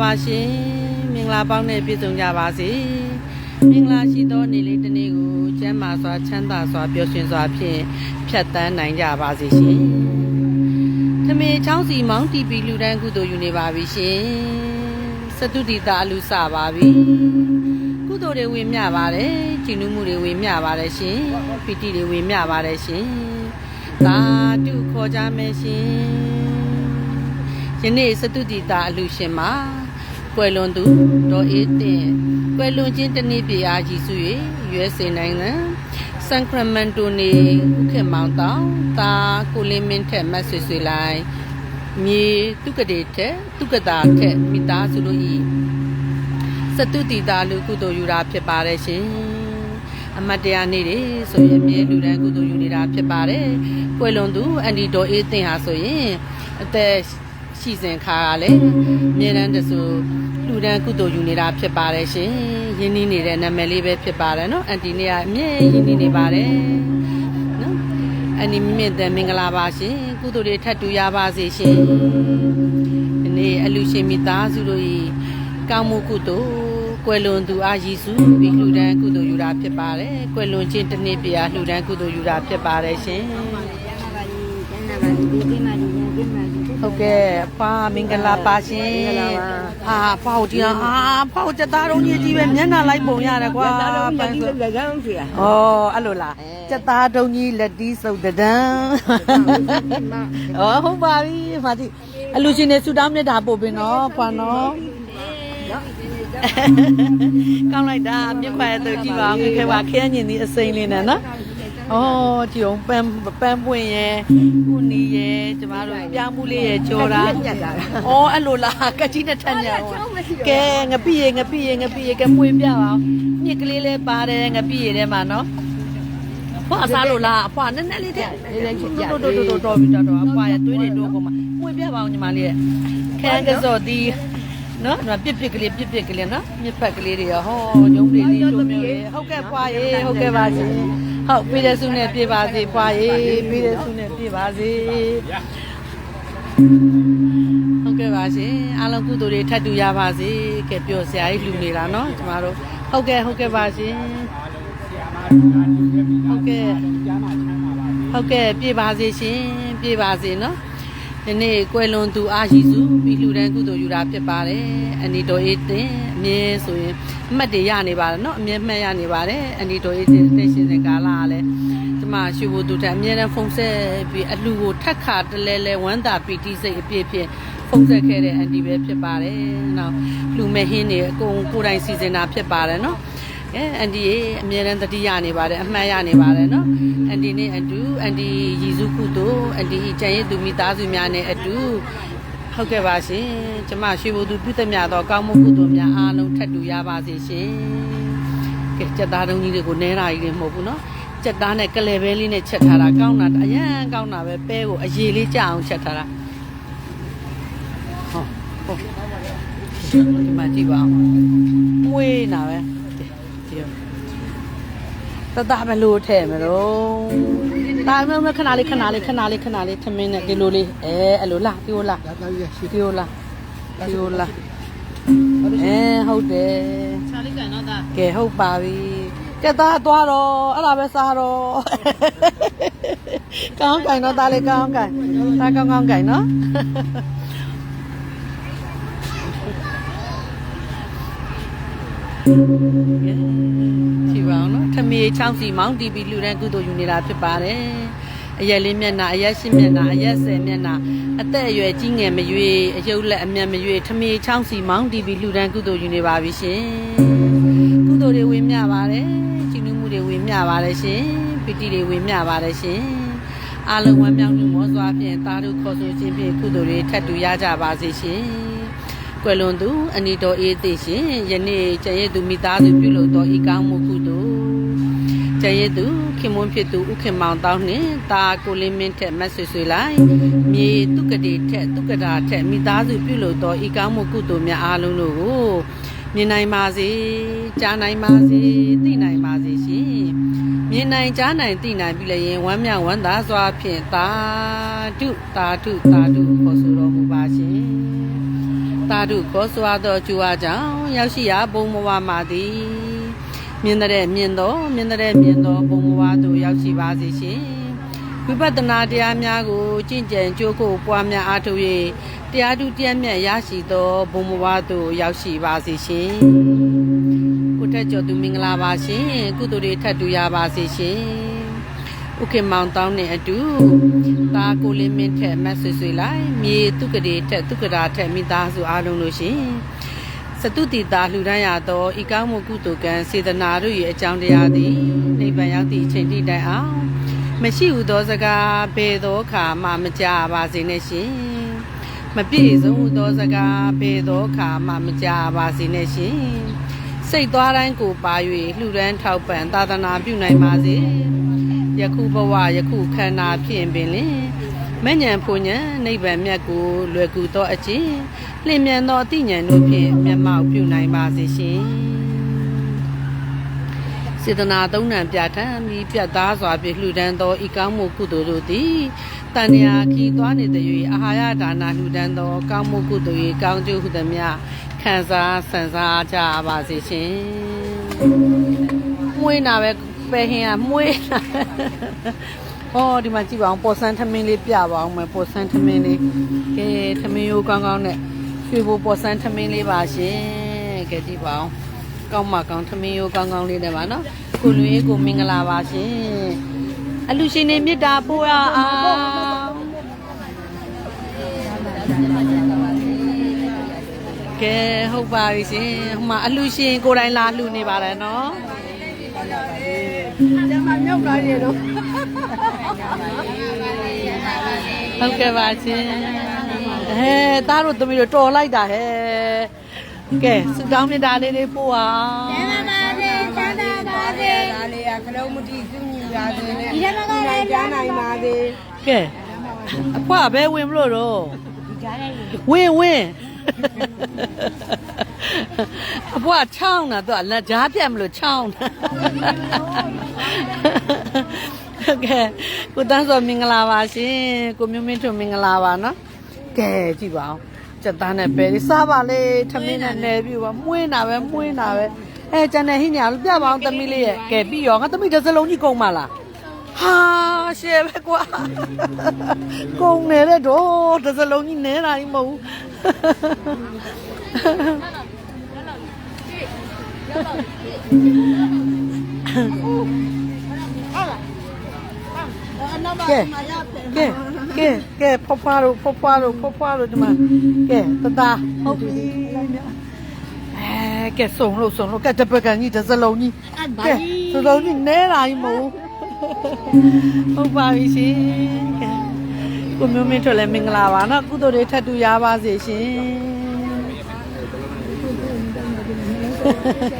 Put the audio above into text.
ပါရှင်မင်္ဂလာပေါင်းနဲ့ပြည့်စုံကြပါစေမင်္ဂလာရှိသောနေ့လေးတစ်နေ့ကိုကျမ်းမာစွာချမ်းသာစွာပျော်ရွှင်စွာဖြင့်ဖြတ်သန်းနိုင်ကြပါစေရှင်ထမေချောင်းစီမောင်းတီပီလူတန်းကုသိုလ်ယူနေပါပြီရှင်စတုဒီတာအလူစပါပြီကုသိုလ်တွေဝင်မြပါတယ်ကျင့်မှုတွေဝင်မြပါတယ်ရှင်ပီတိတွေဝင်မြပါတယ်ရှင်သာတုခေါ်ကြမယ်ရှင်ယနေ့စတုတိတာအလူရှင်မှာ ကွယ်လွန်သူဒေါ်အေးတင်ကွယ်လွန်ခြင်းတစ်နေ့ပြအားကြီးစု၍ရွေးစင်နိုင်ငံဆန်ခရမန်တိုနေဥခေမောင်တောင်တာကိုလင်းမင်းထက်မတ်ဆွေဆွေလိုက်မြေတုကတိထက်တုကတာထက်မိသားစုတို့ဤစတုတိတာလူကုသိုလ်ယူတာဖြစ်ပါတယ်ရှင်အမတ်တရားနေ့တွေဆိုရင်မြေလူတန်းကုသိုလ်ယူနေတာဖြစ်ပါတယ်ကွယ်လွန်သူအန်ဒီဒေါ်အေးတင်ဟာဆိုရင်အသက် ရှိစဉ်ခါကလည်းအမြဲတမ်းတဆူလူတန်းကုသိုလ်ယူနေတာဖြစ်ပါတယ်ရှင်ရင်းနှီးနေတဲ့နာမည်လေးပဲဖြစ်ပါတယ်နော်အန်တီနေကအမြဲရင်းနှီးနေပါတယ်နော်အန်ဒီမြင့်တဲ့မင်္ဂလာပါရှင်ကုသိုလ်တွေထပ်တူရပါစေရှင်ဒီနေ့အလူရှင်မိသားစုတို့ဤကောင်းမှုကုသိုလ်ကွယ်လွန်သူအာယေစုပြီးလှူဒန်းကုသိုလ်ယူတာဖြစ်ပါတယ်ကွယ်လွန်ခြင်းတစ်နေ့ပြာလှူဒန်းကုသိုလ်ယူတာဖြစ်ပါတယ်ရှင်ဟုတ်ကဲ့ဖာမင်္ဂလာပါရှင်မ င်္ဂလာပါဟာဖောက်တရားဟာဖောက်ကြသားတော်ကြီးကြီးပဲမျက်နှာလိုက်ပုံရတယ်ကွာဒါတော့ပလက်န်းကြီးဆိုလက်ကောင်းစီอ่ะဩအဲ့လိုလားအဲကြသားတုံကြီးလက်တီးစုပ်တဒံဩဟုတ်ပါပြီဖာတိအလူရှင်နေဆူတောင်းမြတ်တာပို့ပင်နော်ဖွာနော်ကောင်းလိုက်တာမြတ်ပါရဲ့သူကြည့်ပါအောင်ခဲပါခဲညင်ဒီအစိမ့်လေးနဲ့နော် ဩကြည့်အောင်ပန်းပန်းပွင့်ရဲ့ခုနီရဲ့ကျမတို့ပြားမှုလေးရဲ့ကြောတာညက်တာ။အော်အဲ့လိုလားကကြီးနဲ့ထက်ညံ။ကဲငပိရေငပိရေငပိရေကပွေပြပါအောင်။ညစ်ကလေးလေးပါတယ်ငပိရေထဲမှာနော်။ဖွာစားလို့လားအဖွာနည်းနည်းလေးတဲ့။လေးလေးချစ်ကြ။တော်တော်တော်တော်ပြီးတော့အဖွာရဲ့သွေးတွေတို့ကုန်မှာပွေပြပါအောင်ညီမလေးရဲ့။ခန်းကစော်ဒီနော်ဒါပြစ်ပြစ်ကလေးပြစ်ပြစ်ကလေးနော်မြစ်ဖက်ကလေးတွေရောဟောရုံးလေးလေးတို့မျိုးလေးဟုတ်ကဲ့ဖွာရေဟုတ်ကဲ့ပါရှင် ဟုတ်ပေးတဲ့ဆုနဲ့ပြေပါစေဖွာရေပေးတဲ့ဆုနဲ့ပြေပါစေ ဟုတ်ကဲ့ပါရှင်အားလုံးကုသိုလ်တွေထပ်တူရပါစေကဲပြောဆရာကြီးလှူနေတာเนาะကျမတို့ဟုတ်ကဲ့ဟုတ်ကဲ့ပါရှင်ဟုတ်ကဲ့ဟုတ်ကဲ့ပြည့်ပါစေရှင်ပြည့်ပါစေเนาะ ဒီနေ့ကွယ်လွန်သူအားရည်စုပြီးလှူဒန်းကုသိုလ်ယူတာဖြစ်ပါတယ်အနီတော်အေးတင်အမြဲဆိုရင်အမှတ်တွေရနေပါတယ်နော်အမြဲမှတ်ရနေပါတယ်အနီတော်အေးတင်သိရှင်တဲ့ကာလကလည်းဒီမှာရှူဖို့သူတက်အမြဲတမ်းဖုန်ဆက်ပြီးအလှူကိုထက်ခါတလဲလဲဝမ်းသာပီတိစိတ်အပြည့်ဖြင့်ဖုန်ဆက်ခဲ့တဲ့အန်တီပဲဖြစ်ပါတယ်နော်လှူမဲ့ဟင်းတွေအကုန်ကိုယ်တိုင်စီစဉ်တာဖြစ်ပါတယ်နော် အဲအန်တီရေအမြဲတမ်းတတိယနေပါတယ်အမှတ်ရနေပါတယ်နော်။အန်တီနဲ့အတူအန်တီရည်စုခုတို့အန်တီကျန်ရည်သူမိသားစုများနဲ့အတူဟုတ်ကဲ့ပါရှင်။ကျမရွှေဘိုသူပြုသမျှသောကောင်းမှုကုသိုလ်များအားလုံးထပ်တူရပါစေရှင်။ကဲစက်သားတုံးကြီးတွေကိုနဲတာကြီးတွေမဟုတ်ဘူးနော်စက်သားနဲ့ကလဲပဲလေးနဲ့ချက်ထားတာကောင်းတာအရန်ကောင်းတာပဲပဲကိုအရေးလေးကြအောင်ချက်ထားတာဟောဟုတ်ဒီမှာကြည့်ပါအောင်မွေးနာပဲ ဒီတော့တတမလို့ထဲမလို့ဒါမှမခဏလေးခဏလေးခဏလေးခဏလေးထမင်းနဲ့ဒီလိုလေးအဲအဲ့လိုလားဒီလိုလားဒီလိုလားဒီလိုလားအဲဟုတ်တယ်ချာလေးကန်တော့ဒါကဲဟုတ်ပါပြီကဲသားသွားတော့အဲ့ဒါပဲစားတော့ကောင်းကင်တော့သားလေးကောင်းကင်သားကောင်းကောင်းကင်နော် ကြည့်ပါအောင်နော်ထမေချောင်းစီမောင်းတီးပြီးလူတန်းကုသိုလ်ယူနေတာဖြစ်ပါတယ်အရက်လေးမျက်နှာအရက်ရှင်းမျက်နှာအရက်ဆယ်မျက်နှာအသက်အရွယ်ကြီးငယ်မရွေအယုတ်လက်အမျက်မရွေထမေချောင်းစီမောင်းတီးပြီးလူတန်းကုသိုလ်ယူနေပါပြီရှင်ကုသိုလ်တွေဝင်မြပါတယ်ကျင့်မှုတွေဝင်မြပါတယ်ရှင်ပီတိတွေဝင်မြပါတယ်ရှင်အားလုံးဝမ်းမြောက်မှုမောစွာဖြင့်တာတို့ခေါ်ဆိုခြင်းဖြင့်ကုသိုလ်တွေထပ်တူရကြပါစေရှင် ကွယ်လွန်သူအနီတော်အေးသိရှင်ယနေ့ကျန်ရည်သူမိသားစုပြုလုပ်သောဤကောင်းမှုကုသိုလ်ကျန်ရည်သူခင်မွန်းဖြစ်သူဥခင်မောင်တောင်းနှင့်တာကိုလင်းမင်းထက်မတ်ဆွေဆွေလိုက်မြေတုကတိထက်တုကတာထက်မိသားစုပြုလုပ်သောဤကောင်းမှုကုသိုလ်များအားလုံးတို့ကိုမြင်နိုင်ပါစေကြားနိုင်ပါစေသိနိုင်ပါစေရှင်မြင်နိုင်ကြားနိုင်သိနိုင်ပြီလျင်ဝမ်းမြောက်ဝမ်းသာစွာဖြင့်သာဓုသာဓုသာဓုခေါ်ဆိုတော်မူပါရှင် သသာဓုခေါ်စွာသောကျူအားကြောင့်ရောက်ရှိရာဘုံဘဝမှာသည်မြင်တဲ့မြင်သောမြင်တဲ့မြင်သောဘုံဘဝသို့ရောက်ရှိပါစေရှင်ဝိပဿနာတရားများကိုကျင့်ကြံကြိုးကိုပွားများအားထုတ်၍တရားဓုတရားမြတ်ရရှိသောဘုံဘဝသို့ရောက်ရှိပါစေရှင်ကိုထက်ကျော်သူမင်္ဂလာပါရှင်ကုသိုလ်တွေထပ်တူရပါစေရှင် ဥက္ကမောင်တောင်းနဲ့အတူတာကိုလေးမင်းထက်မတ်ဆွေဆွေလိုက်မြေတုကတိထက်တုကတာထက်မိသားစုအားလုံးလို့ရှင်စတုတိတာလှူဒန်းရသောဤကောင်းမှုကုသိုလ်ကံစေတနာတို့၏အကြောင်းတရားသည်နိဗ္ဗာန်ရောက်သည့်အချိန်ထိတိုင်အောင်မရှိဟုသောစကားဘယ်သောအခါမှမကြားပါစေနဲ့ရှင်မပြည့်စုံဟုသောစကားဘယ်သောအခါမှမကြားပါစေနဲ့ရှင်စိတ်သွားတိုင်းကိုပါ၍လှူဒန်းထောက်ပံ့သာသနာပြုနိုင်ပါစေ ယခုဘဝယခုခန္ဓာဖြင့်ပင်လင်မဉ္ဇဉ်ဖူဉ္ဇဉ်နိဗ္ဗာန်မြတ်ကိုလွယ်ကူသောအခြင်းလျင်မြန်သောအသိဉာဏ်တို့ဖြင့်မျက်မှောက်ပြုနိုင်ပါစေရှင်စေတနာသုံးဏပြဋ္ဌာန်းပြီးပြတ်သားစွာဖြင့်လှူဒန်းသောဤကောင်းမှုကုသိုလ်တို့သည်တဏှာခီသွားနေသည်၍အာဟာရဒါနာလှူဒန်းသောကောင်းမှုကုသိုလ်၏ကောင်းကျိုးဟုသည်များခံစားဆန်စားကြပါစေရှင်။မွေးနာပဲ ပဲဟင်းကမွေးနာဟောဒီမှာကြည့်ပါအောင်ပေါ်ဆန်းထမင်းလေးပြပါအောင်မယ်ပေါ်ဆန်းထမင်းလေးကဲထမင်းရိုးကောင်းကောင်းနဲ့ရွှေဘိုပေါ်ဆန်းထမင်းလေးပါရှင်ကဲကြည့်ပါအောင်ကောင်းမကောင်းထမင်းရိုးကောင်းကောင်းလေးနဲ့ပါနော်ကိုလူရေးကိုမင်္ဂလာပါရှင်အလူရှင်နေမေတ္တာပို့ရအောင်ကဲဟုတ်ပါပြီရှင်ဟိုမှာအလူရှင်ကိုယ်တိုင်လာလှူနေပါတယ်နော် ကျမမြောက်လာရေတော့ဟုတ်ကဲ့ပါရှင်ဟဲသားတို့သမီးတို့တော်လိုက်တာဟဲကဲစတောင်းမေတ္တာလေးလေးပို့အောင်ကျမ်းပါစေကျမ်းသာပါစေဒါလေးကခလုံးမတိစုညီပါစေနဲ့ဒီထဲမှာကလည်းကြားနိုင်ပါစေကဲအဖွားဘဲဝင်မလို့တော့ဝင်ဝင်အဖွားချောင်းတာတော့လက်ကြားပြတ်မလို့ချောင်းတာ ဟုတ်ကဲ့ကိုတန်းစောမင်္ဂလာပါရှင်ကိုမျိုးမင်းတို့မင်္ဂလာပါနော်ကဲကြည့်ပါဦးစက်သားနဲ့ပဲလေးစားပါလေထမင်းနဲ့နယ်ပြပါမွေးတာပဲမွေးတာပဲအဲကျန်တဲ့ဟင်းညာပြပါအောင်သမီးလေးရဲ့ကဲပြီးရောငါသမီးတစ်စလုံးကြီးကုန်ပါလားဟာရှယ်ပဲကွာကုံနေတဲ့တော့တစ်စလုံးကြီးနဲတာကြီးမဟုတ်ဘူး ကဲကဲကဲကဲဖဖွားတို့ဖဖွားတို့ဖဖွားတို့ဒီမှာကဲတတဟုတ်ပြီအဲကဲစုံလို့စုံလို့ကဲတပကံကြီးတစ်စလုံးကြီးကဲတစ်စလုံးကြီးနဲတာကြီးမဟုတ်ဘူးဟုတ်ပါပြီရှင်ကဲကိုမျိုးမင်းထွက်လဲမင်္ဂလာပါနော်ကုသိုလ်တွေထပ်တူရပါစေရှင်